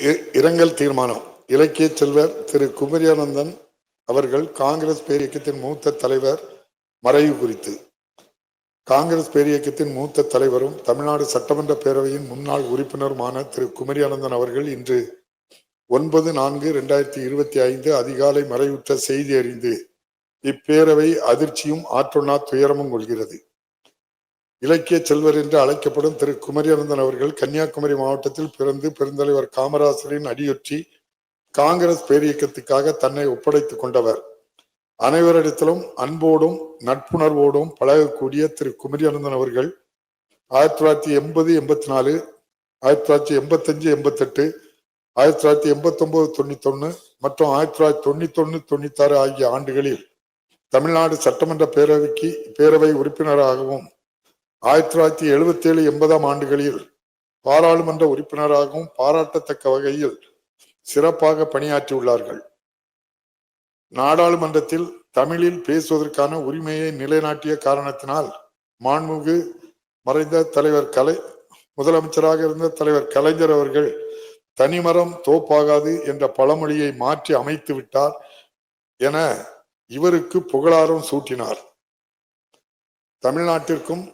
இ- இரங்கல் தீர்மானம். இலக்கிய செல்வர் திரு குமரியானந்தன் அவர்கள் காங்கிரஸ் பேரியக்கத்தின் மூத்த தலைவர் மறைவு குறித்து. காங்கிரஸ் பேரியக்கத்தின் மூத்த தலைவரும் தமிழ்நாடு சட்டமன்ற பேரவையின் முன்னாள் உறுப்பினருமான திரு குமரியானந்தன் அவர்கள் இன்று ஒன்பது நான்கு இரண்டாயிரத்தி இருபத்தி ஐந்து அதிகாலை மறைவுற்ற செய்தி அறிந்து இப்பேரவை அதிர்ச்சியும் ஆற்றுணா துயரமும் கொள்கிறது. இலக்கிய செல்வர் என்று அழைக்கப்படும் திரு குமரியானந்தன் அவர்கள் கன்னியாகுமரி மாவட்டத்தில் பிறந்து பெருந்தலைவர் காமராசரின் அடியொற்றி காங்கிரஸ் பேரியக்கத்துக்காக தன்னை ஒப்படைத்துக் கொண்டவர். அனைவரிடத்திலும் அன்போடும் நட்புணர்வோடும் பழகக்கூடிய திரு குமரியானந்தன் அவர்கள் ஆயிரத்தி தொள்ளாயிரத்தி எண்பது எண்பத்தி நாலு ஆயிரத்தி தொள்ளாயிரத்தி எண்பத்தஞ்சு எண்பத்தெட்டு ஆயிரத்தி தொள்ளாயிரத்தி எண்பத்தி ஒன்பது தொண்ணூத்தொன்னு மற்றும் ஆயிரத்தி தொள்ளாயிரத்தி தொண்ணூத்தொன்னு தொண்ணூத்தாறு ஆகிய ஆண்டுகளில் தமிழ்நாடு சட்டமன்ற பேரவைக்கு பேரவை உறுப்பினராகவும் ஆயிரத்தி தொள்ளாயிரத்தி எழுபத்தி ஏழு எண்பதாம் ஆண்டுகளில் பாராளுமன்ற உறுப்பினராகவும் பாராட்டத்தக்க வகையில் சிறப்பாக பணியாற்றியுள்ளார்கள். நாடாளுமன்றத்தில் தமிழில் பேசுவதற்கான உரிமையை நிலைநாட்டிய காரணத்தினால் மாண்புமிகு மறைந்த தலைவர் கலை முதலமைச்சராக இருந்த தலைவர் கலைஞர் அவர்கள் தனிமரம் தோப்பாகாது என்ற பழமொழியை மாற்றி அமைத்து விட்டார் என இவருக்கு புகழாரம் சூட்டினார். தமிழ்நாட்டிற்கும்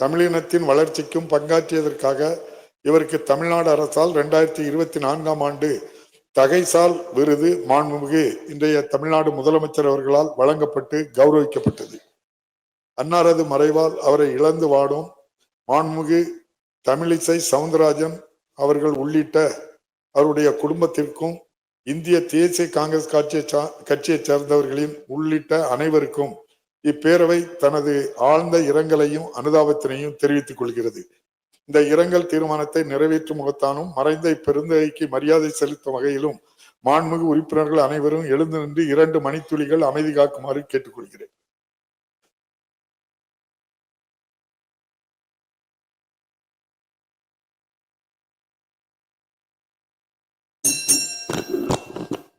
தமிழினத்தின் வளர்ச்சிக்கும் பங்காற்றியதற்காக இவருக்கு தமிழ்நாடு அரசால் ரெண்டாயிரத்தி இருபத்தி நான்காம் ஆண்டு தகைசால் விருது மாண்புமிகு இன்றைய தமிழ்நாடு முதலமைச்சர் அவர்களால் வழங்கப்பட்டு கௌரவிக்கப்பட்டது. அன்னாரது மறைவால் அவரை இழந்து வாடும் மாண்புமிகு தமிழிசை சவுந்தரராஜன் அவர்கள் உள்ளிட்ட அவருடைய குடும்பத்திற்கும் இந்திய தேசிய காங்கிரஸ் கட்சியை சா- கட்சியைச் சேர்ந்தவர்களின் உள்ளிட்ட அனைவருக்கும் இப்பேரவை தனது ஆழ்ந்த இரங்கலையும் அனுதாபத்தினையும் தெரிவித்துக் கொள்கிறது. இந்த இரங்கல் தீர்மானத்தை நிறைவேற்றும் முகத்தானும் மறைந்த இப்பெருந்தகைக்கு மரியாதை செலுத்தும் வகையிலும் மாண்புமிகு உறுப்பினர்கள் அனைவரும் எழுந்து நின்று இரண்டு மணித்துளிகள் அமைதி காக்குமாறு கேட்டுக்கொள்கிறேன்.